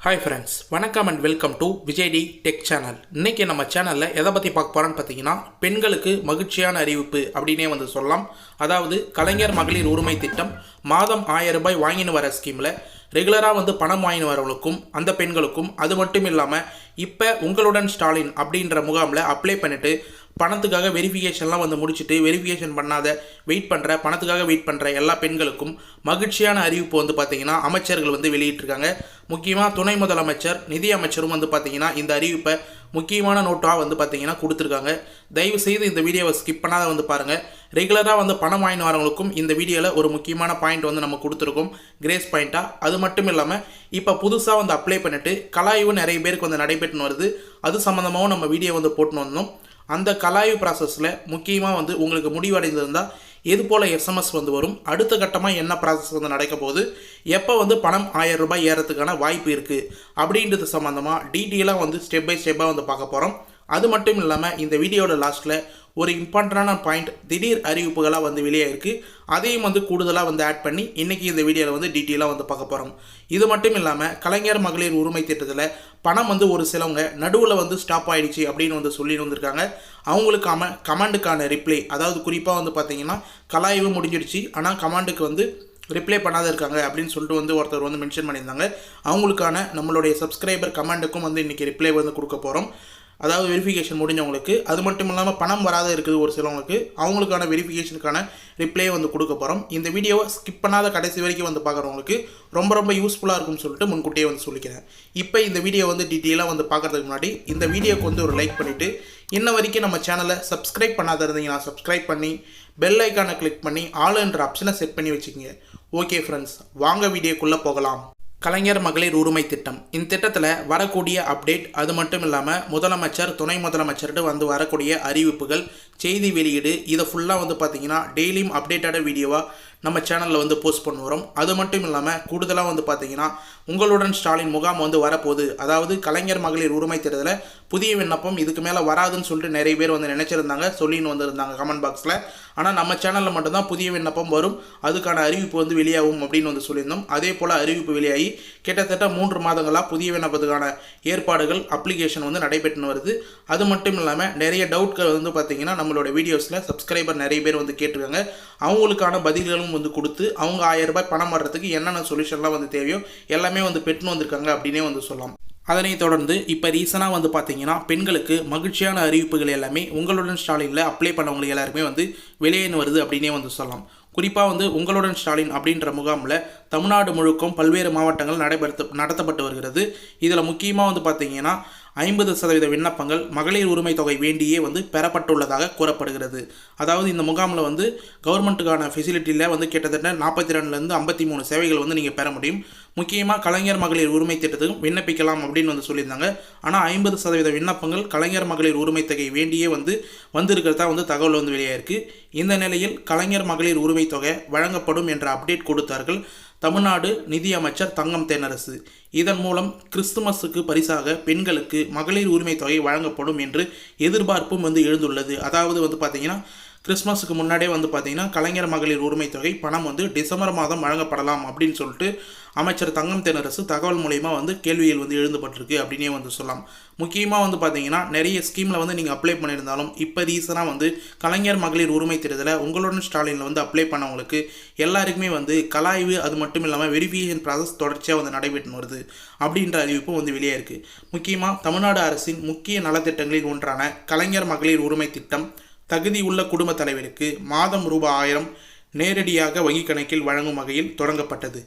Hi friends வணக்கம் and welcome to Vijay T tech channel இன்றைக்கி நம்ம சேனலில் எதை பற்றி பார்க்க போகிறோன்னு பார்த்தீங்கன்னா பெண்களுக்கு மகிழ்ச்சியான அறிவிப்பு அப்படின்னே வந்து சொல்லலாம். அதாவது கலைஞர் மகளிர் உரிமை திட்டம் மாதம் ஆயிரம் ரூபாய் வாங்கின்னு வர ஸ்கீமில் ரெகுலராக வந்து பணம் வாங்கின்னு வரவங்களுக்கும் அந்த பெண்களுக்கும் அது மட்டும் இல்லாமல் இப்போ உங்களுடன் ஸ்டாலின் அப்படின்ற முகாமில் அப்ளை பண்ணிவிட்டு பணத்துக்காக வெரிஃபிகேஷன்லாம் வந்து முடிச்சுட்டு வெரிஃபிகேஷன் பண்ணாத வெயிட் பண்ணுற பணத்துக்காக வெயிட் பண்ணுற எல்லா பெண்களுக்கும் மகிழ்ச்சியான அறிவிப்பு வந்து பார்த்திங்கன்னா அமைச்சர்கள் வந்து வெளியிட்டிருக்காங்க. முக்கியமாக துணை முதலமைச்சர் நிதி அமைச்சரும் வந்து பார்த்திங்கன்னா இந்த அறிவிப்பை முக்கியமான நோட்டாக வந்து பார்த்தீங்கன்னா கொடுத்துருக்காங்க. தயவு செய்து இந்த வீடியோவை ஸ்கிப் பண்ணாத வந்து பாருங்கள் ரெகுலராக வந்து பணம் வாங்கிட்டு வரவங்களுக்கும் இந்த வீடியோவில் ஒரு முக்கியமான பாயிண்ட் வந்து நம்ம கொடுத்துருக்கோம். கிரேஸ் பாயிண்ட்டாக அது மட்டும் இல்லாமல் இப்போ புதுசாக வந்து அப்ளை பண்ணிவிட்டு கலாய்வு நிறைய பேருக்கு வந்து நடைபெற்றுன்னு வருது. அது சம்மந்தமாகவும் நம்ம வீடியோ வந்து போட்டுன்னு வந்தோம். அந்த கலாய்வு ப்ராசஸில் முக்கியமாக வந்து உங்களுக்கு முடிவடைந்திருந்தால் எது போல் எஸ்எம்எஸ் வந்து வரும்? அடுத்த கட்டமாக என்ன ப்ராசஸ் வந்து நடக்க போகுது எப்போ வந்து பணம் ஆயிரம் ரூபாய் ஏறத்துக்கான வாய்ப்பு இருக்குது அப்படின்றது சம்மந்தமாக டீட்டெயிலாக வந்து ஸ்டெப் பை ஸ்டெப்பாக வந்து பார்க்க போகிறோம் அது மட்டும் இல்லாமல் இந்த வீடியோட லாஸ்ட்டில் ஒரு இம்பார்ட்டண்டான பாயிண்ட். திடீர் அறிவிப்புகளாக வந்து வெளியாயிருக்கு. அதையும் வந்து கூடுதலாக வந்து ஆட் பண்ணி இன்றைக்கி இந்த வீடியோவில் வந்து டீட்டெயிலாக வந்து பார்க்க போகிறோம் இது மட்டும் இல்லாமல் கலைஞர் மகளிர் உரிமை திட்டத்தில் பணம் வந்து ஒரு சிலவங்க நடுவில் வந்து ஸ்டாப் ஆகிடுச்சு அப்படின்னு வந்து சொல்லி வந்திருக்காங்க. அவங்களுக்கான கமாண்டுக்கான ரிப்ளை அதாவது குறிப்பாக வந்து பார்த்தீங்கன்னா கலாய்வு முடிஞ்சிடுச்சு. ஆனால் கமாண்டுக்கு வந்து ரிப்ளை பண்ணாத இருக்காங்க அப்படின்னு சொல்லிட்டு வந்து ஒருத்தர் வந்து மென்ஷன் பண்ணியிருந்தாங்க. அவங்களுக்கான நம்மளுடைய சப்ஸ்கிரைபர் கமெண்டுக்கும் வந்து இன்றைக்கி ரிப்ளை வந்து கொடுக்க போகிறோம் அதாவது வெரிஃபிகேஷன் முடிஞ்சவங்களுக்கு அது மட்டும் இல்லாமல் பணம் வராத இருக்குது ஒரு சிலவங்களுக்கு அவங்களுக்கான வெரிஃபிகேஷனுக்கான ரிப்ளை வந்து கொடுக்க போகிறோம் இந்த வீடியோவை ஸ்கிப் பண்ணாத கடைசி வரைக்கும் வந்து பார்க்குறவங்களுக்கு ரொம்ப ரொம்ப யூஸ்ஃபுல்லாக இருக்கும்னு சொல்லிட்டு முன்கூட்டியே வந்து சொல்லிக்கிறேன். இப்போ இந்த வீடியோ வந்து டீட்டெயிலாக வந்து பார்க்குறதுக்கு முன்னாடி இந்த வீடியோக்கு வந்து ஒரு லைக் பண்ணிவிட்டு இன்ன வரைக்கும் நம்ம சேனலை சப்ஸ்கிரைப் பண்ணாத இருந்தீங்கன்னா சப்ஸ்கிரைப் பண்ணி பெல் ஐக்கானை கிளிக் பண்ணி ஆல் என்ற ஆப்ஷனை செட் பண்ணி வச்சுக்கோங்க. ஓகே ஃப்ரெண்ட்ஸ் வாங்க வீடியோக்குள்ளே போகலாம். கலைஞர் மகளிர் உரிமை திட்டம். இந்த திட்டத்தில் வரக்கூடிய அப்டேட் அது மட்டும் இல்லாமல் முதலமைச்சர் துணை முதலமைச்சர்கிட்ட வந்து வரக்கூடிய அறிவிப்புகள் செய்தி வெளியீடு இதை ஃபுல்லாக வந்து பார்த்தீங்கன்னா டெய்லியும் அப்டேட்டடாக வீடியோவாக நம்ம சேனலில் வந்து போஸ்ட் பண்ண வரோம் அது மட்டும் இல்லாமல் கூடுதலாக வந்து பார்த்தீங்கன்னா உங்களுடன் ஸ்டாலின் முகாம் வந்து வரப்போகுது. அதாவது கலைஞர் மகளிர் உரிமை தேர்தலில் புதிய விண்ணப்பம் இதுக்கு மேலே வராதுன்னு சொல்லிட்டு நிறைய பேர் வந்து நினச்சிருந்தாங்க சொல்லின்னு வந்திருந்தாங்க கமெண்ட் பாக்ஸில் ஆனால் நம்ம சேனலில் மட்டும்தான் புதிய விண்ணப்பம் வரும். அதுக்கான அறிவிப்பு வந்து வெளியாகும் அப்படின்னு வந்து சொல்லியிருந்தோம். அதே போல் அறிவிப்பு வெளியாகி கிட்டத்தட்ட மூன்று மாதங்களாக புதிய விண்ணப்பத்துக்கான ஏற்பாடுகள் அப்ளிகேஷன் வந்து நடைபெற்றுன்னு வருது. அது மட்டும் இல்லாமல் நிறைய டவுட்கள் வந்து பார்த்தீங்கன்னா நம்மளோட வீடியோஸில் சப்ஸ்கிரைபர் நிறைய பேர் வந்து கேட்டிருக்காங்க. அவங்களுக்கான பதில்களும் வந்து கொடுத்து அவங்க ஆயிரம் ரூபாய் பணம் வர்றதுக்கு என்னென்ன சொல்யூஷன்லாம் வந்து தேவையோ எல்லாமே வந்து பெற்றுன்னு வந்திருக்காங்க அப்படின்னே வந்து சொல்லலாம். அதனைத் தொடர்ந்து இப்போ ரீசனாக வந்து பார்த்தீங்கன்னா பெண்களுக்கு மகிழ்ச்சியான அறிவிப்புகள் எல்லாமே உங்களுடன் ஸ்டாலினில் அப்ளை பண்ணவங்களுக்கு எல்லாருமே வந்து வெளியேன்னு வருது அப்படின்னே வந்து சொல்லலாம். குறிப்பாக வந்து உங்களுடன் ஸ்டாலின் அப்படின்ற முகாமில் தமிழ்நாடு முழுக்கும் பல்வேறு மாவட்டங்கள் நடைபெறுத்த நடத்தப்பட்டு வருகிறது. இதில் முக்கியமாக வந்து பார்த்தீங்கன்னா ஐம்பது சதவீத விண்ணப்பங்கள் மகளிர் உரிமை தொகை வேண்டியே வந்து பெறப்பட்டுள்ளதாக கூறப்படுகிறது. அதாவது இந்த முகாமில் வந்து கவர்மெண்ட்டுக்கான ஃபெசிலிட்டியில் வந்து கிட்டத்தட்ட நாற்பத்தி ரெண்டுலேருந்து ஐம்பத்தி மூணு சேவைகள் வந்து நீங்கள் பெற முடியும். முக்கியமாக கலைஞர் மகளிர் உரிமை திட்டத்துக்கும் விண்ணப்பிக்கலாம் அப்படின்னு வந்து சொல்லியிருந்தாங்க. ஆனால் ஐம்பது சதவீத விண்ணப்பங்கள் கலைஞர் மகளிர் உரிமை தொகை வேண்டியே வந்து வந்திருக்கிறதா வந்து தகவல் வந்து வெளியாயிருக்கு. இந்த நிலையில் கலைஞர் மகளிர் உரிமை தொகை வழங்கப்படும் என்ற அப்டேட் கொடுத்தார்கள் தமிழ்நாடு நிதியமைச்சர் தங்கம் தென்னரசு இதன் மூலம் கிறிஸ்துமஸுக்கு பரிசாக பெண்களுக்கு மகளிர் உரிமை தொகை வழங்கப்படும் என்று எதிர்பார்ப்பும் வந்து எழுந்துள்ளது. அதாவது வந்து பார்த்திங்கன்னா கிறிஸ்மஸுக்கு முன்னாடியே வந்து பார்த்திங்கன்னா கலைஞர் மகளிர் உரிமை தொகை பணம் வந்து டிசம்பர் மாதம் வழங்கப்படலாம் அப்படின்னு சொல்லிட்டு அமைச்சர் தங்கம் தென்னரசு தகவல் மூலயமா வந்து கேள்வியில் வந்து எழுதப்பட்டிருக்கு அப்படின்னே வந்து சொல்லலாம். முக்கியமாக வந்து பார்த்தீங்கன்னா நிறைய ஸ்கீமில் வந்து நீங்கள் அப்ளை பண்ணியிருந்தாலும் இப்போ ரீசனாக வந்து கலைஞர் மகளிர் உரிமை தேர்தலில் உங்களுடன் ஸ்டாலினில் வந்து அப்ளை பண்ணவங்களுக்கு எல்லாருக்குமே வந்து கலாய்வு அது மட்டும் இல்லாமல் வெரிஃபிகேஷன் ப்ராசஸ் தொடர்ச்சியாக வந்து நடைபெற்று வருது அப்படின்ற அறிவிப்பும் வந்து வெளியே இருக்குது முக்கியமாக தமிழ்நாடு அரசின் முக்கிய நலத்திட்டங்களில் ஒன்றான கலைஞர் மகளிர் உரிமை திட்டம் தகுதி உள்ள தலைவருக்கு மாதம் ரூபாய் ஆயிரம் நேரடியாக வங்கிக் கணக்கில் வழங்கும் வகையில் தொடங்கப்பட்டது.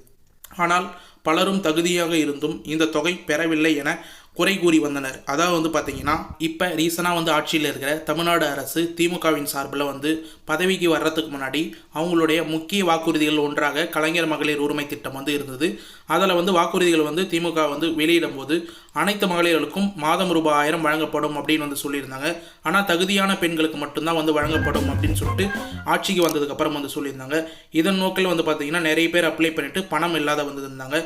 ஆனால் பலரும் தகுதியாக இருந்தும் இந்த தொகை பெறவில்லை என குறை கூறி வந்தனர். அதாவது வந்து பார்த்தீங்கன்னா இப்போ ரீசனாக வந்து ஆட்சியில் இருக்கிற தமிழ்நாடு அரசு திமுகவின் சார்பில் வந்து பதவிக்கு வர்றதுக்கு முன்னாடி அவங்களுடைய முக்கிய வாக்குறுதிகள் ஒன்றாக கலைஞர் மகளிர் உரிமை திட்டம் வந்து இருந்தது. அதில் வந்து வாக்குறுதிகள் வந்து திமுக வந்து வெளியிடும் போது அனைத்து மகளிர்களுக்கும் மாதம் ரூபாய் ஆயிரம் வழங்கப்படும் அப்படின்னு வந்து சொல்லியிருந்தாங்க. ஆனால் தகுதியான பெண்களுக்கு மட்டும்தான் வந்து வழங்கப்படும் அப்படின்னு சொல்லிட்டு ஆட்சிக்கு வந்ததுக்கப்புறம் வந்து சொல்லியிருந்தாங்க. இதன் நோக்கில் வந்து பார்த்தீங்கன்னா நிறைய பேர் அப்ளை பண்ணிவிட்டு பணம் இல்லாத வந்து இருந்தாங்க.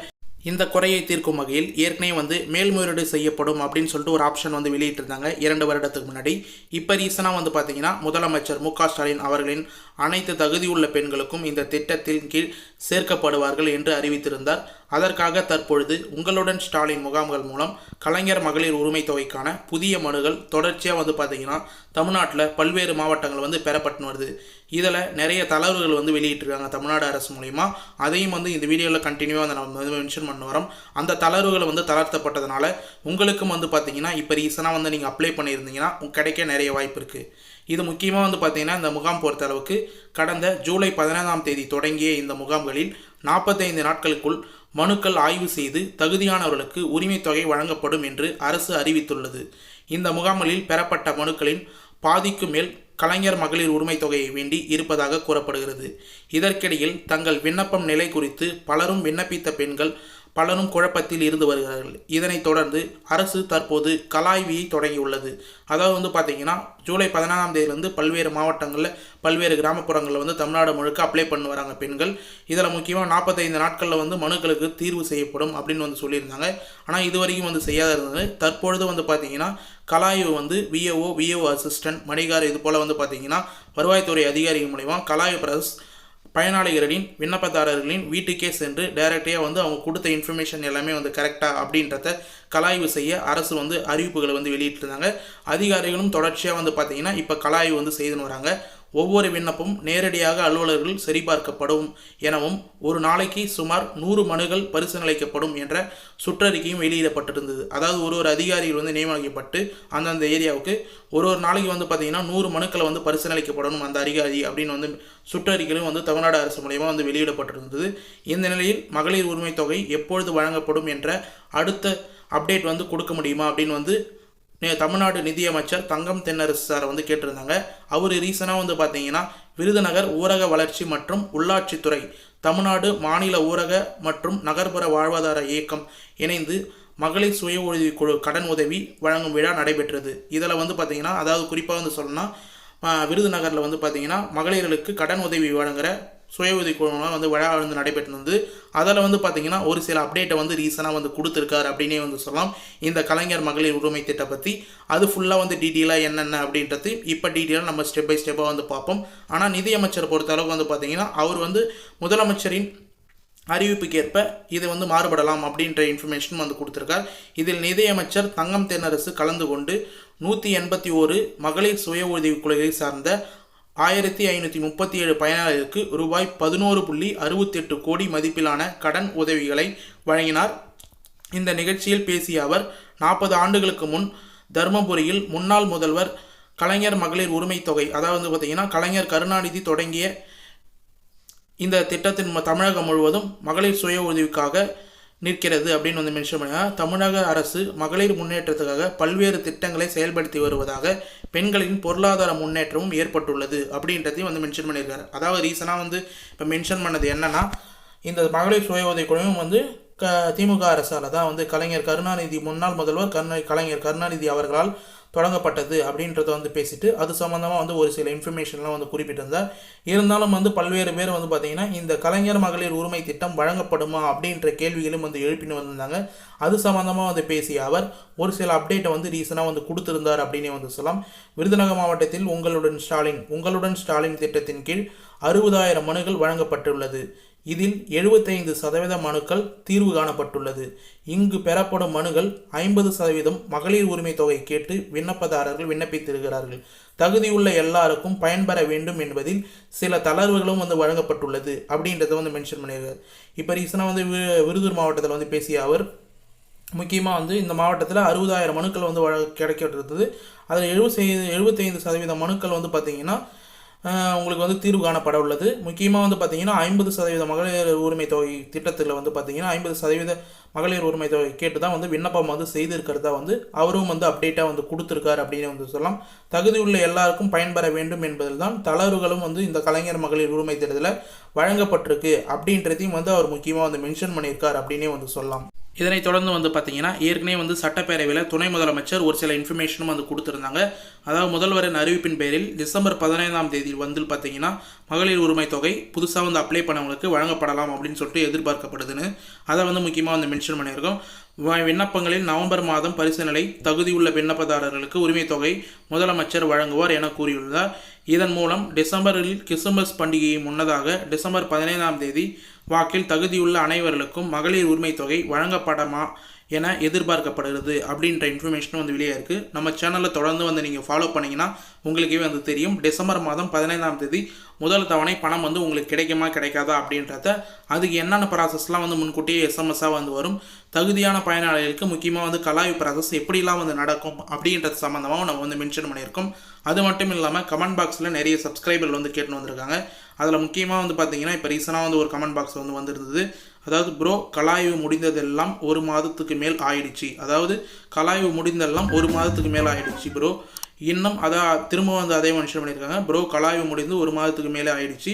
இந்த குறையை தீர்க்கும் வகையில் ஏற்கனவே வந்து மேல்முறையீடு செய்யப்படும் அப்படின்னு சொல்லிட்டு ஒரு ஆப்ஷன் வந்து வெளியிட்டிருந்தாங்க. இரண்டு வருடத்துக்கு முன்னாடி. இப்போ ரீசனாக வந்து பார்த்தீங்கன்னா முதலமைச்சர் மு ஸ்டாலின் அவர்களின் அனைத்து தகுதியுள்ள பெண்களுக்கும் இந்த திட்டத்தின் கீழ் சேர்க்கப்படுவார்கள் என்று அறிவித்திருந்தார். அதற்காக தற்பொழுது உங்களுடன் ஸ்டாலின் முகாம்கள் மூலம் கலைஞர் மகளிர் உரிமை தொகைக்கான புதிய மனுகள் தொடர்ச்சியாக வந்து பார்த்தீங்கன்னா தமிழ்நாட்டில் பல்வேறு மாவட்டங்கள் வந்து பெறப்பட்டு வருது. இதில் நிறைய தளர்வுகள் வந்து வெளியிட்டிருக்காங்க தமிழ்நாடு அரசு மூலிமா அதையும் வந்து இந்த வீடியோவில் கண்டினியூவாக வந்து நம்ம வந்து மென்ஷன் பண்ண வரோம். அந்த தளர்வுகள் வந்து தளர்த்தப்பட்டதுனால உங்களுக்கும் வந்து பார்த்தீங்கன்னா இப்போ ரீசனாக வந்து நீங்கள் அப்ளை பண்ணியிருந்தீங்கன்னா உங்களுக்கு கிடைக்க நிறைய வாய்ப்பு இருக்குது இது முக்கியமாக வந்து பார்த்தீங்கன்னா இந்த முகாம் பொறுத்த அளவுக்கு கடந்த ஜூலை பதினைந்தாம் தேதி தொடங்கிய இந்த முகாம்களில் நாற்பத்தைந்து நாட்களுக்குள் மனுக்கள் ஆய்வு செய்து தகுதியானவர்களுக்கு உரிமைத் தொகை வழங்கப்படும் என்று அரசு அறிவித்துள்ளது. இந்த முகாம்களில் பெறப்பட்ட மனுக்களின் பாதிக்கு மேல் கலைஞர் மகளிர் உரிமை தொகையை வேண்டி இருப்பதாக கூறப்படுகிறது. இதற்கிடையில் தங்கள் விண்ணப்பம் நிலை குறித்து பலரும் விண்ணப்பித்த பெண்கள் பலரும் குழப்பத்தில் இருந்து வருகிறார்கள். இதனைத் தொடர்ந்து அரசு தற்போது கலாய்வியை தொடங்கியுள்ளது. அதாவது வந்து பார்த்தீங்கன்னா ஜூலை பதினாறாம் தேதியிலிருந்து பல்வேறு மாவட்டங்களில் பல்வேறு கிராமப்புறங்களில் வந்து தமிழ்நாடு முழுக்க அப்ளை பண்ணி வராங்க பெண்கள். இதில் முக்கியமாக நாற்பத்தைந்து நாட்களில் வந்து மனுக்களுக்கு தீர்வு செய்யப்படும் அப்படின்னு வந்து சொல்லியிருந்தாங்க. ஆனால் இது வரைக்கும் வந்து செய்யாத இருந்தது. தற்பொழுது வந்து பார்த்தீங்கன்னா கலாய்வு வந்து விஏஓ விஏஓ அசிஸ்டன்ட் மணிகார் இது போல் வந்து பார்த்தீங்கன்னா வருவாய்த்துறை அதிகாரிகள் மூலிமா கலாய்வு பிரஸ் பயனாளிகளின் விண்ணப்பதாரர்களின் வீட்டுக்கே சென்று டைரக்டாக வந்து அவங்க கொடுத்த இன்ஃபர்மேஷன் எல்லாமே வந்து கரெக்டாக அப்படின்றத கலாய்வு செய்ய அரசு வந்து அறிவிப்புகளை வந்து வெளியிட்டிருந்தாங்க. அதிகாரிகளும் தொடர்ச்சியாக வந்து பார்த்திங்கன்னா இப்போ கலாய்வு வந்து செய்துன்னு வராங்க. ஒவ்வொரு விண்ணப்பமும் நேரடியாக அலுவலர்கள் சரிபார்க்கப்படும் எனவும் ஒரு நாளைக்கு சுமார் நூறு மனுகள் பரிசீலிக்கப்படும் என்ற சுற்றறிக்கையும் வெளியிடப்பட்டிருந்தது. அதாவது ஒரு ஒரு அதிகாரிகள் வந்து நியமிக்கப்பட்டு அந்தந்த ஏரியாவுக்கு ஒரு ஒரு நாளைக்கு வந்து பார்த்திங்கன்னா நூறு மனுக்களை வந்து பரிசீலிக்கப்படணும் அந்த அதிகாரி அப்படின்னு வந்து சுற்றறிக்கையும் வந்து தமிழ்நாடு அரசு மூலயமா வந்து வெளியிடப்பட்டிருந்தது. இந்த நிலையில் மகளிர் உரிமை தொகை எப்பொழுது வழங்கப்படும் என்ற அடுத்த அப்டேட் வந்து கொடுக்க முடியுமா அப்படின்னு வந்து தமிழ்நாடு நிதியமைச்சர் தங்கம் தென்னரசு சாரை வந்து கேட்டிருந்தாங்க. அவர் ரீசனாக வந்து பார்த்தீங்கன்னா விருதுநகர் ஊரக வளர்ச்சி மற்றும் உள்ளாட்சித்துறை தமிழ்நாடு மாநில ஊரக மற்றும் நகர்ப்புற வாழ்வாதார இயக்கம் இணைந்து மகளிர் சுய உதவி குழு கடன் உதவி வழங்கும் விழா நடைபெற்றது. இதில் வந்து பார்த்தீங்கன்னா அதாவது குறிப்பாக வந்து சொல்லணும்னா விருதுநகரில் வந்து பார்த்தீங்கன்னா மகளிர்களுக்கு கடன் உதவி வழங்குகிற சுய உதவி குழுலாம் வந்து விழா வந்து நடைபெற்றிருந்தது அதில் வந்து பார்த்திங்கன்னா ஒரு சில அப்டேட்டை வந்து ரீசனாக வந்து கொடுத்துருக்காரு அப்படின்னே வந்து சொல்லலாம். இந்த கலைஞர் மகளிர் உரிமை திட்டம் பற்றி அது ஃபுல்லாக வந்து டீட்டெயிலாக என்னென்ன அப்படின்றது இப்போ டீட்டெயிலாக நம்ம ஸ்டெப் பை ஸ்டெப்பாக வந்து பார்ப்போம். ஆனால் நிதியமைச்சர் பொறுத்த அளவுக்கு வந்து பார்த்திங்கன்னா அவர் வந்து முதலமைச்சரின் அறிவிப்புக்கேற்ப இது வந்து மாறுபடலாம் அப்படின்ற இன்ஃபர்மேஷன் வந்து கொடுத்துருக்கார். இதில் நிதியமைச்சர் தங்கம் தென்னரசு கலந்து கொண்டு நூற்றி எண்பத்தி ஓரு மகளிர் சுய உதவி குழுவை சார்ந்த ஆயிரத்தி ஐநூற்றி முப்பத்தி ஏழு பயனாளர்களுக்கு ரூபாய் பதினோரு புள்ளி அறுபத்தெட்டு கோடி மதிப்பிலான கடன் உதவிகளை வழங்கினார். இந்த நிகழ்ச்சியில் பேசிய அவர் நாற்பது ஆண்டுகளுக்கு முன் தருமபுரியில் முன்னாள் முதல்வர் கலைஞர் மகளிர் உரிமைத் தொகை அதாவது பார்த்தீங்கன்னா கலைஞர் கருணாநிதி தொடங்கிய இந்த திட்டத்தின் தமிழகம் முழுவதும் மகளிர் சுய உதவிக்காக நிற்கிறது அப்படின்னு வந்து மென்ஷன் பண்ணாங்க தமிழக அரசு மகளிர் முன்னேற்றத்துக்காக பல்வேறு திட்டங்களை செயல்படுத்தி வருவதாக பெண்களின் பொருளாதார முன்னேற்றமும் ஏற்பட்டுள்ளது அப்படின்றதையும் வந்து மென்ஷன் பண்ணியிருக்காரு. அதாவது ரீசனாக வந்து இப்போ மென்ஷன் பண்ணது என்னென்னா இந்த மகளிர் சுய உதவி குழுவும் வந்து க திமுக அரசால் தான் வந்து கலைஞர் கருணாநிதி முன்னாள் முதல்வர் கருணா கலைஞர் கருணாநிதி அவர்களால் தொடங்கப்பட்டது அப்படின்றத வந்து பேசிட்டு அது சம்மந்தமாக வந்து ஒரு சில இன்ஃபர்மேஷன்லாம் வந்து குறிப்பிட்டிருந்தார் இருந்தாலும் வந்து பல்வேறு பேர் வந்து பார்த்தீங்கன்னா இந்த கலைஞர் மகளிர் உரிமை திட்டம் வழங்கப்படுமா அப்படின்ற கேள்விகளும் வந்து எழுப்பின்னு வந்திருந்தாங்க. அது சம்மந்தமாக வந்து பேசிய அவர் ஒரு சில அப்டேட்டை வந்து ரீசனாக வந்து கொடுத்திருந்தார் அப்படின்னே வந்து சொல்லலாம். விருதுநகர் மாவட்டத்தில் உங்களுடன் ஸ்டாலின் உங்களுடன் ஸ்டாலின் திட்டத்தின் கீழ் அறுபதாயிரம் மனுகள் வழங்கப்பட்டுள்ளது. இதில் 75% சதவீத மனுக்கள் தீர்வு காணப்பட்டுள்ளது. இங்கு பெறப்படும் மனுகள் ஐம்பது சதவீதம் மகளிர் உரிமை தொகை கேட்டு விண்ணப்பதாரர்கள் விண்ணப்பித்திருக்கிறார்கள். தகுதியுள்ள எல்லாருக்கும் பயன்பெற வேண்டும் என்பதில் சில தளர்வுகளும் வந்து வழங்கப்பட்டுள்ளது அப்படின்றத வந்து மென்ஷன் பண்ணியிருக்காரு. இப்போ ரீசனாக வந்து விருதூர் மாவட்டத்தில் வந்து பேசிய அவர் முக்கியமாக வந்து இந்த மாவட்டத்தில் அறுபதாயிரம் மனுக்கள் வந்து வழ கிடைக்கின்றது அதில் எழுபத்தி எழுபத்தைந்து சதவீத மனுக்கள் வந்து பார்த்திங்கன்னா உங்களுக்கு வந்து தீர்வு காணப்பட உள்ளது. முக்கியமாக வந்து பார்த்திங்கன்னா ஐம்பது சதவீத மகளிர் உரிமை தொகை திட்டத்தில் வந்து பார்த்திங்கன்னா ஐம்பது சதவீத மகளிர் உரிமை தொகை கேட்டு தான் வந்து விண்ணப்பம் வந்து செய்திருக்கிறதா வந்து அவரும் வந்து அப்டேட்டாக வந்து கொடுத்துருக்காரு அப்படின்னு வந்து சொல்லலாம். தகுதியுள்ள எல்லாருக்கும் பயன்பெற வேண்டும் என்பதில் தான் தளர்வுகளும் வந்து இந்த கலைஞர் மகளிர் உரிமை திட்டத்தில் வழங்கப்பட்டிருக்கு அப்படின்றதையும் வந்து அவர் முக்கியமாக வந்து மென்ஷன் பண்ணியிருக்கார் அப்படின்னே வந்து சொல்லலாம். இதனைத் தொடர்ந்து வந்து பார்த்தீங்கன்னா ஏற்கனவே வந்து சட்டப்பேரவையில் துணை முதலமைச்சர் ஒரு சில இன்ஃபர்மேஷனும் வந்து கொடுத்துருந்தாங்க. அதாவது முதல்வரின் அறிவிப்பின் பேரில் டிசம்பர் பதினைந்தாம் தேதி வந்து பார்த்தீங்கன்னா மகளிர் உரிமை தொகை புதுசாக வந்து அப்ளை பண்ணவங்களுக்கு வழங்கப்படலாம் அப்படின்னு சொல்லிட்டு எதிர்பார்க்கப்படுதுன்னு அதை வந்து முக்கியமாக வந்து மென்ஷன் பண்ணியிருக்கோம். விண்ணப்பங்களில் நவம்பர் மாதம் பரிசீலனை தகுதியுள்ள விண்ணப்பதாரர்களுக்கு உரிமை தொகை முதலமைச்சர் வழங்குவார் என கூறியுள்ளார். இதன் மூலம் டிசம்பரில் கிறிஸ்துமஸ் பண்டிகையை முன்னதாக டிசம்பர் பதினைந்தாம் தேதி வாக்கில் தகுதியுள்ள அனைவர்களுக்கும் மகளிர் உரிமை தொகை வழங்கப்படமா என எதிர்பார்க்கப்படுகிறது அப்படின்ற இன்ஃபர்மேஷனும் வந்து வெளியே இருக்குது நம்ம சேனலில் தொடர்ந்து வந்து நீங்கள் ஃபாலோ பண்ணிங்கன்னா உங்களுக்கே வந்து தெரியும். டிசம்பர் மாதம் பதினைந்தாம் தேதி முதல் தவணை பணம் வந்து உங்களுக்கு கிடைக்குமா கிடைக்காதா அப்படின்றத. அதுக்கு என்னென்ன ப்ராசஸ்லாம் வந்து முன்கூட்டியே எஸ்எம்எஸ்ஸாக வந்து வரும். தகுதியான பயனாளிகளுக்கு முக்கியமாக வந்து கலாய்வு ப்ராசஸ் எப்படிலாம் வந்து நடக்கும் அப்படின்றது சம்மந்தமாக நம்ம வந்து மென்ஷன் பண்ணியிருக்கோம். அது மட்டும் இல்லாமல் கமெண்ட் பாக்ஸில் நிறைய சப்ஸ்கிரைபர் வந்து கேட்டு வந்திருக்காங்க. அதில் முக்கியமாக வந்து பார்த்தீங்கன்னா இப்போ ரீசனாக வந்து ஒரு கமெண்ட் பாக்ஸ் வந்து வந்திருந்தது. அதாவது ப்ரோ கலாய்வு முடிந்ததெல்லாம் ஒரு மாதத்துக்கு மேல் ஆயிடுச்சு. அதாவது கலாய்வு முடிந்தெல்லாம் ஒரு மாதத்துக்கு மேல் ஆயிடுச்சு ப்ரோ இன்னும் அதான் திரும்ப வந்து அதே மென்ஷன் பண்ணியிருக்காங்க ப்ரோ கலாய்வு முடிந்து ஒரு மாதத்துக்கு மேலே ஆயிடுச்சு.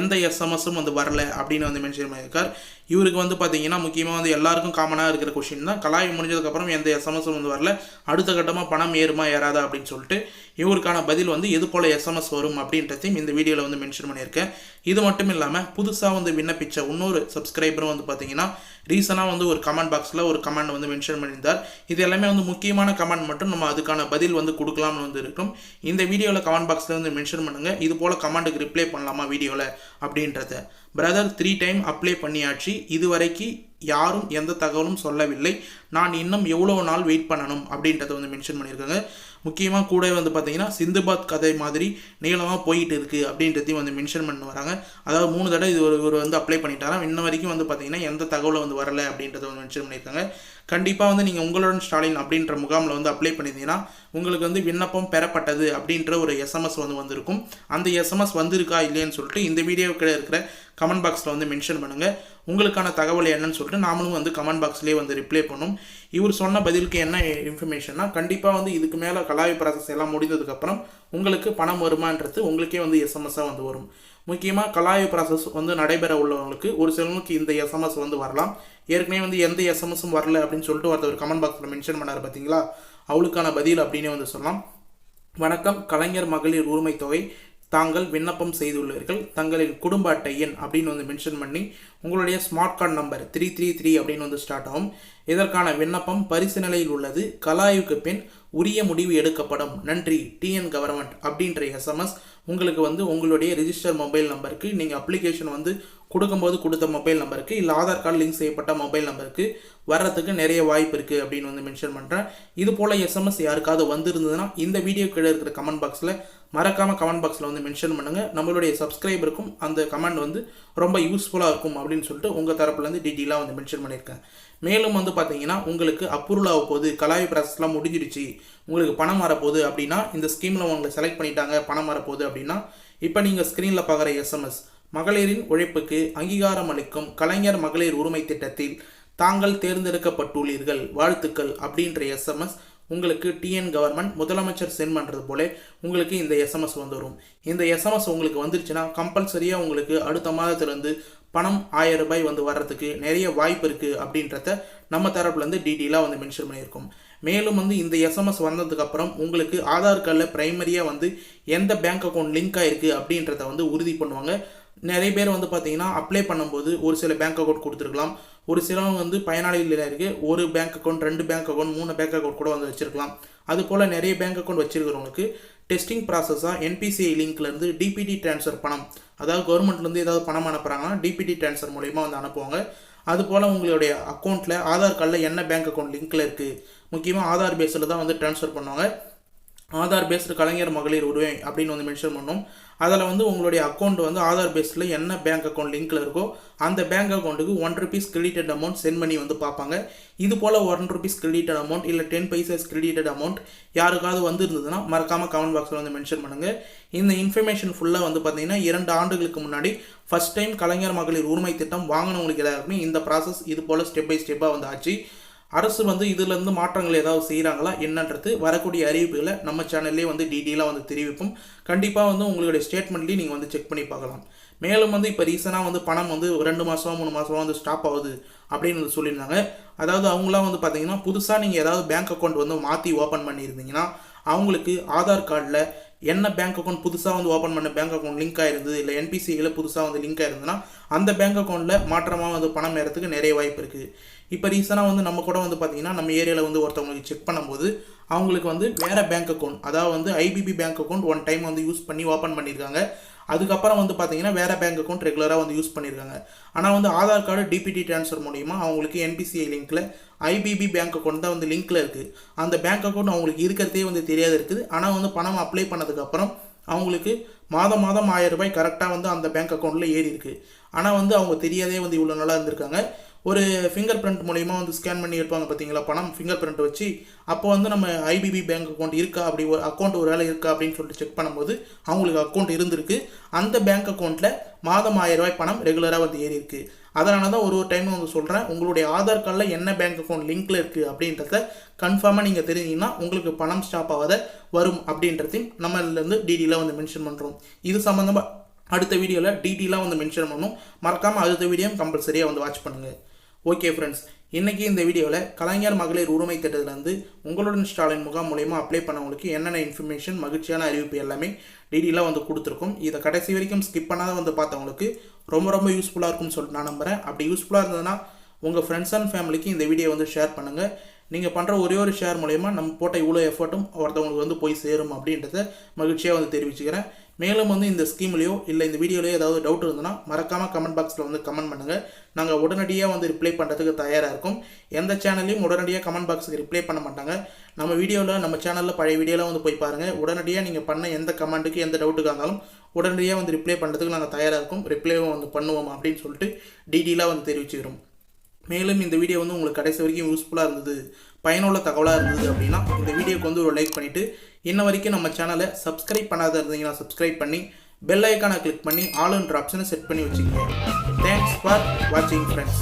எந்த எஸ்எம்எஸும் வந்து வரல அப்படின்னு வந்து மென்ஷன் பண்ணியிருக்கார். இவருக்கு வந்து பார்த்தீங்கன்னா முக்கியமாக வந்து எல்லாருக்கும் காமனாக இருக்கிற கொஷின் தான். கலாய் முடிஞ்சதுக்கப்புறம் எந்த எஸ்எம்எஸும் வந்து வரல. அடுத்த கட்டமாக பணம் ஏறுமா ஏறாதா அப்படின்னு சொல்லிட்டு இவருக்கான பதில் வந்து எது போல் எஸ்எம்எஸ் வரும் அப்படின்றதையும் இந்த வீடியோவில் வந்து மென்ஷன் பண்ணியிருக்கேன். இது மட்டும் இல்லாமல் புதுசாக வந்து விண்ணப்பிச்ச இன்னொரு சப்ஸ்கிரைபரும் வந்து பார்த்தீங்கன்னா ரீசனாக வந்து ஒரு கமெண்ட் பாக்ஸில் ஒரு கமெண்ட் வந்து மென்ஷன் பண்ணியிருந்தார். இது எல்லாமே வந்து முக்கியமான கமெண்ட் மட்டும் நம்ம அதுக்கான பதில் வந்து கொடுக்கலாம்னு வந்து இருக்கும். இந்த வீடியோவில் கமெண்ட் பாக்ஸில் வந்து மென்ஷன் பண்ணுங்கள் இது போல் கமெண்ட்டுக்கு ரிப்ளை பண்ணலாமா வீடியோவில் அப்படின்றத. பிரதர் த்ரீ டைம் அப்ளை பண்ணியாச்சு. இதுவரைக்கு யாரும் எந்த தகவலும் சொல்லவில்லை. நான் இன்னும் எவ்வளோ நாள் வெயிட் பண்ணணும் அப்படின்றத வந்து மென்ஷன் பண்ணியிருக்காங்க. முக்கியமாக கூட வந்து பார்த்தீங்கன்னா சிந்துபாத் கதை மாதிரி நீளமாக போயிட்டு இருக்குது அப்படின்றதையும் வந்து மென்ஷன் பண்ண வராங்க. அதாவது மூணு தடவை இது ஒரு ஒரு வந்து அப்ளை பண்ணிட்டாராம் இன்ன வரைக்கும் வந்து பார்த்தீங்கன்னா எந்த தகவலும் வந்து வரலை அப்படின்றத வந்து மென்ஷன் பண்ணியிருக்காங்க. கண்டிப்பாக வந்து நீங்கள் உங்களுடன் ஸ்டாலின் அப்படின்ற முகாமில் வந்து அப்ளை பண்ணியிருந்தீங்கன்னா உங்களுக்கு வந்து விண்ணப்பம் பெறப்பட்டது அப்படின்ற ஒரு எஸ்எம்எஸ் வந்து வந்திருக்கும். அந்த எஸ்எம்எஸ் வந்திருக்கா இல்லையான்னு சொல்லிட்டு இந்த வீடியோக்கிட்ட இருக்கிற கமெண்ட் பாக்ஸில் வந்து மென்ஷன் பண்ணுங்கள் உங்களுக்கான தகவல் என்னன்னு சொல்லிட்டு நாமளும் வந்து கமெண்ட் பாக்ஸ்லேயே வந்து ரிப்ளை பண்ணும். இவர் சொன்ன பதிலுக்கு என்ன இன்ஃபர்மேஷன்னா கண்டிப்பாக வந்து இதுக்கு மேலே கலாவி ப்ராசஸ் எல்லாம் முடிந்ததுக்கப்புறம் உங்களுக்கு பணம் வருமானது உங்களுக்கே வந்து எஸ்எம்எஸ்ஸாக வந்து வரும். முக்கியமாக கலாவி ப்ராசஸ் வந்து நடைபெற உள்ளவங்களுக்கு ஒரு சிலருக்கு இந்த எஸ்எம்எஸ் வந்து வரலாம். ஏற்கனவே வந்து எந்த எஸ்எம்எஸும் வரல அப்படின்னு சொல்லிட்டு ஒருத்தர் கமெண்ட் பாக்ஸில் மென்ஷன் பண்ணார் பார்த்தீங்களா அவளுக்கான பதில் அப்படின்னே வந்து சொல்லலாம். வணக்கம். கலைஞர் மகளிர் உரிமை தொகை தாங்கள் விண்ணப்பம் செய்துள்ளீர்கள். தங்களின் குடும்ப அட்டை எண் அப்படின்னு வந்து மென்ஷன் பண்ணி உங்களுடைய smart card number three three three அப்படின்னு வந்து ஸ்டார்ட் ஆகும். இதற்கான விண்ணப்பம் பரிசு நிலையில் உள்ளது. கலாய்வுக்கு பின் உரிய முடிவு எடுக்கப்படும். நன்றி டிஎன் கவர்மெண்ட் அப்படின்ற எஸ்எம்எஸ் உங்களுக்கு வந்து உங்களுடைய ரிஜிஸ்டர் மொபைல் நம்பருக்கு நீங்கள் அப்ளிகேஷன் வந்து கொடுக்கும்போது கொடுத்த மொபைல் நம்பருக்கு இல்லை ஆதார் கார்டு லிங்க் செய்யப்பட்ட மொபைல் நம்பருக்கு வர்றதுக்கு நிறைய வாய்ப்பு இருக்குது அப்படின்னு வந்து மென்ஷன் பண்ணுறேன் இது போல் எஸ்எம்எஸ் யாருக்காவது வந்திருந்ததுன்னா இந்த வீடியோ கீழே இருக்கிற கமெண்ட் பாக்ஸில் மறக்காமல் கமெண்ட் பாக்ஸில் வந்து மென்ஷன் பண்ணுங்கள் நம்மளுடைய சப்ஸ்கிரைபருக்கும் அந்த கமெண்ட் வந்து ரொம்ப யூஸ்ஃபுல்லாக இருக்கும் அப்படின்னு சொல்லிட்டு உங்கள் தரப்புலேருந்து டீட்டெயிலாக வந்து மென்ஷன் பண்ணியிருக்கேன். மேலும் வந்து பார்த்தீங்கன்னா உங்களுக்கு அப்ரூவல் ஆக போகுது கலாய் ப்ராசஸ்லாம் முடிஞ்சிடுச்சு உங்களுக்கு பணம் வரப்போகுது அப்படின்னா இந்த ஸ்கீமில் உங்களை செலக்ட் பண்ணிட்டாங்க பணம் வரப்போகுது அப்படின்னா இப்போ நீங்கள் ஸ்க்ரீனில் பார்க்குற எஸ்எம்எஸ் மகளிரின் உழைப்புக்கு அங்கீகாரம் அளிக்கும் கலைஞர் மகளிர் உரிமை திட்டத்தில் தாங்கள் தேர்ந்தெடுக்கப்பட்டுள்ளீர்கள். வாழ்த்துக்கள். அப்படின்ற எஸ்எம்எஸ் உங்களுக்கு டிஎன் கவர்மெண்ட் முதலமைச்சர் சென்ட் பண்ணுறது போல உங்களுக்கு இந்த எஸ்எம்எஸ் வந்து வரும் இந்த எஸ்எம்எஸ் உங்களுக்கு வந்துருச்சுன்னா கம்பல்சரியாக உங்களுக்கு அடுத்த மாதத்துலேருந்து பணம் ஆயிரம் ரூபாய் வந்து வர்றதுக்கு நிறைய வாய்ப்பு இருக்குது அப்படின்றத நம்ம தரப்புலேருந்து டீட்டெயிலாக வந்து மென்ஷன் பண்ணியிருக்கோம். மேலும் வந்து இந்த எஸ்எம்எஸ் வந்ததுக்கப்புறம் உங்களுக்கு ஆதார் கார்டில் ப்ரைமரியாக வந்து எந்த பேங்க் அக்கௌண்ட் லிங்க் ஆகிருக்கு அப்படின்றத வந்து உறுதி பண்ணுவாங்க. நிறைய பேர் வந்து பார்த்தீங்கன்னா அப்ளை பண்ணும்போது ஒரு சில பேங்க் அக்கௌண்ட் கொடுத்துருக்கலாம். ஒரு சிலவங்க வந்து பயனாளிகள் இருக்குது ஒரு பேங்க் அக்கௌண்ட் ரெண்டு பேங்க் அக்கௌண்ட் மூணு பேங்க் அக்கௌண்ட் கூட வந்து வச்சுருக்கலாம். அது போல் நிறைய பேங்க் அக்கௌண்ட் வச்சிருக்கிறவங்களுக்கு டெஸ்டிங் ப்ராசஸாக என்பிசிஐ லிங்க்லேருந்து டிபிடி ட்ரான்ஸ்ஃபர் பணம் அதாவது கவர்மெண்ட்லேருந்து ஏதாவது பணம் அனுப்புகிறாங்கன்னா டிபிடி ட்ரான்ஸ்ஃபர் மூலயமா வந்து அனுப்புவாங்க. அது போல் உங்களுடைய அக்கௌண்ட்டில் ஆதார் கார்டில் என்ன பேங்க் அக்கௌண்ட் லிங்க்கில் இருக்குது முக்கியமாக ஆதார் பேஸில் தான் வந்து ட்ரான்ஸ்ஃபர் பண்ணுவாங்க. ஆதார் பேஸ்டு கலைஞர் மகளிர் உரிமை அப்படின்னு வந்து மென்ஷன் பண்ணோம். அதில் வந்து உங்களுடைய அக்கௌண்ட் வந்து ஆதார் பேஸில் என்ன பேங்க் அக்கௌண்ட் லிங்க்கில் இருக்கோ அந்த பேங்க் அக்கௌண்ட்டுக்கு one rupees credited amount sent பண்ணி வந்து பார்ப்பாங்க. இது போல் ஒன் ருபீஸ் கிரெடிட்டட் அமௌண்ட் இல்லை டென் பைசாஸ் கிரெடிட்டட் அமௌண்ட் யாருக்காவது வந்து இருந்ததுன்னா மறக்காமல் கமெண்ட் பாக்ஸில் வந்து மென்ஷன் பண்ணுங்கள் இந்த இன்ஃபர்மேஷன் ஃபுல்லாக வந்து பார்த்தீங்கன்னா இரண்டு ஆண்டுகளுக்கு முன்னாடி ஃபஸ்ட் டைம் கலைஞர் மகளிர் உரிமை திட்டம் வாங்கினவங்களுக்கு எல்லாருக்குமே இந்த ப்ராசஸ் இது போல் ஸ்டெப் பை ஸ்டெப்பாக வந்து ஆச்சு. அரசு வந்து இதிலேருந்து மாற்றங்கள் ஏதாவது செய்கிறாங்களா என்னன்றது வரக்கூடிய அறிவிப்புகளை நம்ம சேனல்லே வந்து டீட்டெயிலாக வந்து தெரிவிப்போம். கண்டிப்பாக வந்து உங்களுடைய ஸ்டேட்மெண்ட்லேயும் நீங்கள் வந்து செக் பண்ணி பார்க்கலாம். மேலும் வந்து இப்போ ரீசனாக வந்து பணம் வந்து ரெண்டு மாதம் மூணு மாதம் வந்து ஸ்டாப் ஆகுது அப்படின்னு வந்து சொல்லியிருந்தாங்க. அதாவது அவங்களாம் வந்து பார்த்தீங்கன்னா புதுசாக நீங்கள் ஏதாவது பேங்க் அக்கௌண்ட் வந்து மாற்றி ஓப்பன் பண்ணியிருந்தீங்கன்னா அவங்களுக்கு ஆதார் கார்டில் என்ன பேங்க் அக்கௌண்ட் புதுசாக வந்து ஓப்பன் பண்ண பேங்க் அக்கௌண்ட் லிங்க் ஆயிருந்தது இல்லை என்பிசியில் புதுசாக வந்து லிங்க் ஆயிருந்ததுன்னா அந்த பேங்க் அக்கௌண்ட்டில் மாற்றமாக வந்து பணம் ஏறத்துக்கு நிறைய வாய்ப்பு இருக்குது இப்போ ரீசனாக வந்து நம்ம கூட வந்து பார்த்தீங்கன்னா நம்ம ஏரியாவில் வந்து ஒருத்தவங்களுக்கு செக் பண்ணும்போது அவங்களுக்கு வந்து வேறு பேங்க் அக்கௌண்ட் அதாவது வந்து IPP bank account one time வந்து யூஸ் பண்ணி ஓப்பன் பண்ணியிருக்காங்க அதுக்கப்புறம் வந்து பார்த்தீங்கன்னா வேறு பேங்க் அக்கௌண்ட் ரெகுலராக வந்து யூஸ் பண்ணியிருக்காங்க ஆனால் வந்து ஆதார் கார்டு டிபிடி ட்ரான்ஸ்ஃபர் மூலிமா அவங்களுக்கு என்பிசிஐ லிங்க்கில் ஐபிபி பேங்க் அக்கௌண்ட் தான் வந்து லிங்க்கில் இருக்குது அந்த பேங்க் அக்கௌண்ட் அவங்களுக்கு இருக்கிறதே வந்து தெரியாது இருக்குது. ஆனால் வந்து பணம் அப்ளை பண்ணதுக்கப்புறம் அவங்களுக்கு மாதம் மாதம் ஆயிரம் ரூபாய் கரெக்டாக வந்து அந்த பேங்க் அக்கௌண்ட்டில் ஏறி இருக்குது ஆனால் வந்து அவங்க தெரியாதே வந்து இவ்வளோ நாளாக இருந்திருக்காங்க. ஒரு ஃபிங்கர் பிரிண்ட் மூலயமா வந்து ஸ்கேன் பண்ணி எடுப்பாங்க பார்த்தீங்களா பணம் ஃபிங்கர் பிரிண்ட் வச்சு. அப்போ வந்து நம்ம ஐபிபி பேங்க் அக்கௌண்ட் இருக்கா? அப்படி ஒரு அக்கௌண்ட் ஒரு வேலை இருக்கா? அப்படின்னு சொல்லிட்டு செக் பண்ணும்போது அவங்களுக்கு அக்கௌண்ட் இருந்திருக்கு. அந்த பேங்க் அக்கௌண்ட்டில் மாதம் ஆயிரம் ரூபாய் பணம் ரெகுலராக வந்து ஏறி இருக்கு. அதனால தான் ஒரு ஒரு டைம் வந்து சொல்கிறேன் உங்களுடைய ஆதார் கார்டில் என்ன பேங்க் அக்கௌண்ட் லிங்க்கில் இருக்குது அப்படின்றத கன்ஃபார்மாக நீங்கள் தெரிஞ்சிங்கன்னா உங்களுக்கு பணம் ஸ்டாப் ஆகாத வரும் அப்படின்றதையும் நம்ம இதுலேருந்து டீடெயிலாக வந்து மென்ஷன் பண்ணுறோம் இது சம்மந்தமாக அடுத்த வீடியோவில் டீட்டெயிலாக வந்து மென்ஷன் பண்ணணும் மறக்காமல் அடுத்த வீடியோ கம்பல்சரியாக வந்து வாட்ச் பண்ணுங்கள் ஓகே ஃப்ரெண்ட்ஸ் இன்றைக்கி இந்த வீடியோவில் கலைஞர் மகளிர் உரிமை திட்டத்திலேருந்து உங்களுடன் ஸ்டாலின் முகாம் மூலயமா அப்ளை பண்ணவங்களுக்கு என்னென்ன இன்ஃபர்மேஷன் மகிழ்ச்சியான அறிவிப்பு எல்லாமே டீட்டெயிலாக வந்து கொடுத்துருக்கோம். இதை கடைசி வரைக்கும் ஸ்கிப் பண்ணாத வந்து பார்த்தவங்களுக்கு ரொம்ப ரொம்ப யூஸ்ஃபுல்லாக இருக்கும்னு சொல்லிட்டு நான் நம்புகிறேன் அப்படி யூஸ்ஃபுல்லாக இருந்ததுன்னா உங்கள் ஃப்ரெண்ட்ஸ் அண்ட் ஃபேமிலிக்கு இந்த வீடியோ வந்து ஷேர் பண்ணுங்கள் நீங்கள் பண்ணுற ஒரே ஒரு ஷேர் மூலயமா நம்ம போட்ட இவ்வளோ எஃபர்ட்டும் ஒருத்தவங்களுக்கு வந்து போய் சேரும் அப்படின்றத மகிழ்ச்சியாக வந்து தெரிவிச்சுக்கிறேன். மேலும் வந்து இந்த ஸ்கீம்லேயோ இல்லை இந்த வீடியோலையோ ஏதாவது டவுட் இருந்ததுன்னா மறக்காமல் கமெண்ட் பாக்ஸில் வந்து கமெண்ட் பண்ணுங்கள் நாங்கள் உடனடியாக வந்து ரிப்ளை பண்ணுறதுக்கு தயாராக இருக்கும். எந்த சேனல்லையும் உடனடியாக கமெண்ட் பாக்ஸுக்கு ரிப்ளை பண்ண மாட்டாங்க. நம்ம வீடியோவில் நம்ம சேனலில் பழைய வீடியோலாம் வந்து போய் பாருங்கள் உடனடியாக நீங்கள் பண்ண எந்த கமெண்ட்டுக்கு எந்த டவுட்டுக்காக இருந்தாலும் உடனடியாக வந்து ரிப்ளை பண்ணுறதுக்கு நாங்கள் தயாராக இருக்கும். ரிப்ளைவும் வந்து பண்ணுவோம் அப்படின்னு சொல்லிட்டு டீட்டெயிலாக வந்து தெரிவிச்சுக்கிறோம். மேலும் இந்த வீடியோ வந்து உங்களுக்கு கடைசி வரைக்கும் யூஸ்ஃபுல்லாக இருந்தது பயனுள்ள தகவலாக இருந்தது அப்படின்னா இந்த வீடியோக்கு வந்து ஒரு லைக் பண்ணிவிட்டு இன்ன வரைக்கும் நம்ம சேனலை சப்ஸ்கிரைப் பண்ணாத இருந்தீங்கன்னா சப்ஸ்கிரைப் பண்ணி பெல் ஐக்கானை கிளிக் பண்ணி ஆல் என்ற ஆப்ஷனை செட் பண்ணி வச்சுக்கோங்க. தேங்க்ஸ் ஃபார் வாட்சிங் ஃப்ரெண்ட்ஸ்